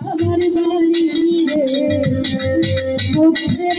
আমার বলি রে। মুখের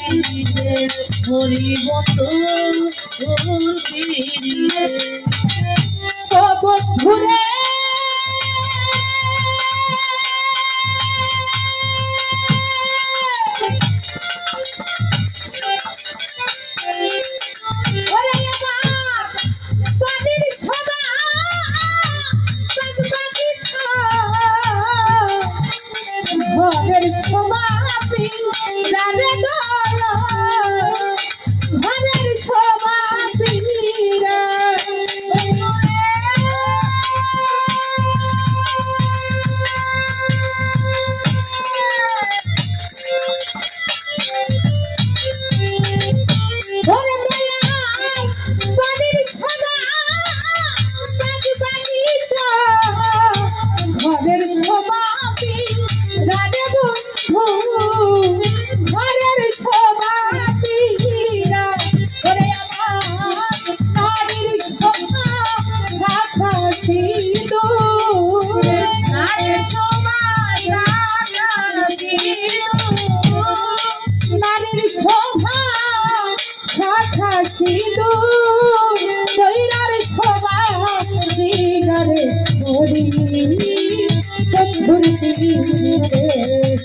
পিড়িতে করিব তোর তোর পিড়িতে ও বন্ধুরে Daddy!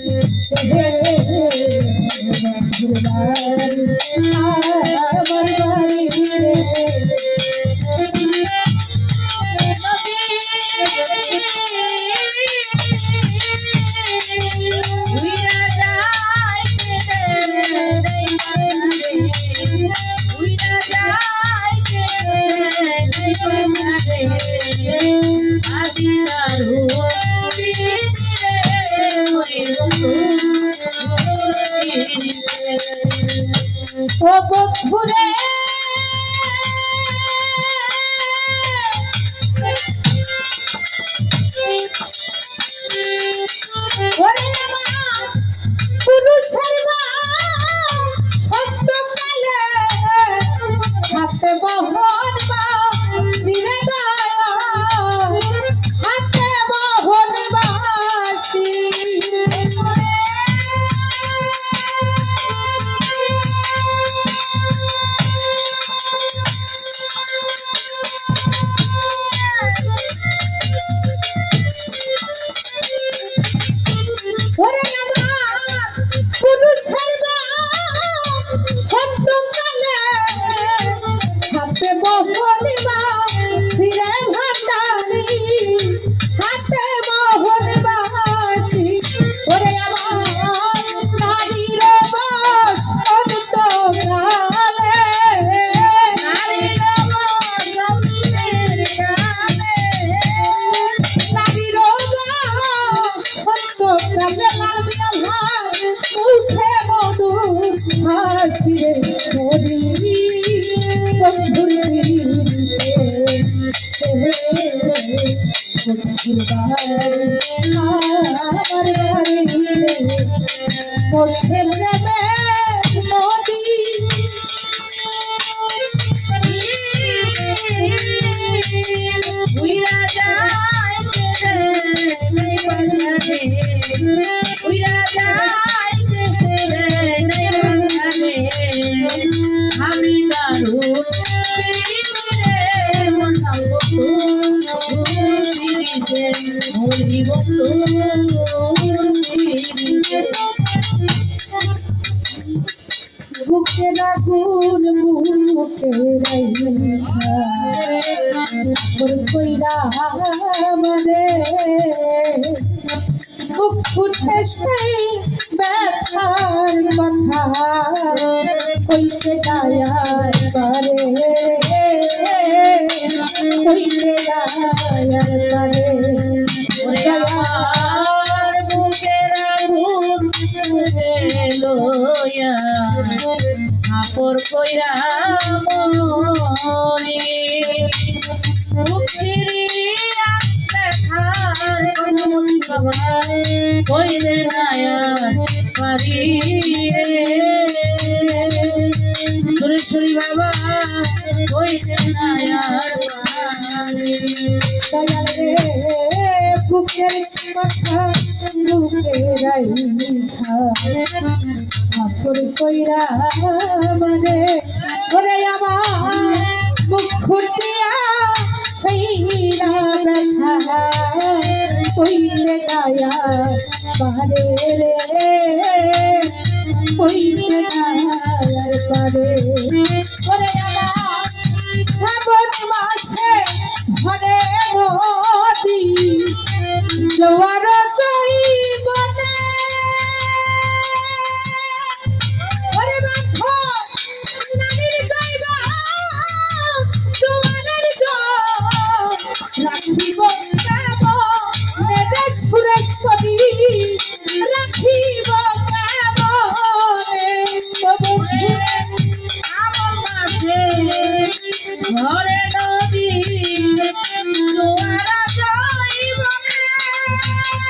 Тебе fogo por ele. মধ্যে নদী উইরা যায় উইরা যায় বুকে রাগুন মুখে কইরা মানে বুক ফুটে সেই ব্যথার কথা কইতে গায়ার বুকের আগুন লইয়া আপর কইরা মনি চিরিয়া দেখার কথা কইলে নায়া পারি। সুরেশ্বরী বাবা, কইলে পারি। দয়াল রে বুকের কথা রাইখা আপর কইরা মানে ওরে আমার মুখ খুটিয়া সেই না ব্যথা কইলে গায়া পারে রে কইলে গায়ার পারে ওরে আমার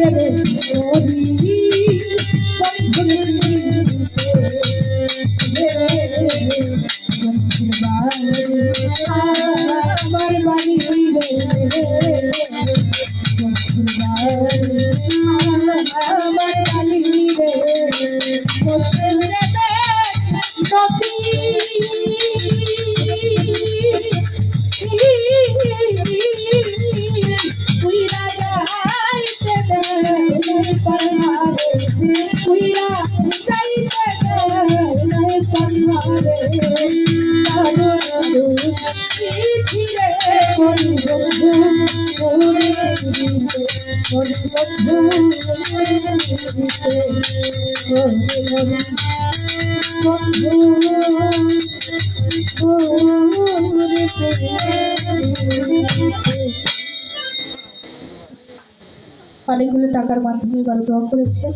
দেবে অনেকগুলো টাকার মাধ্যমে গল্প করেছে।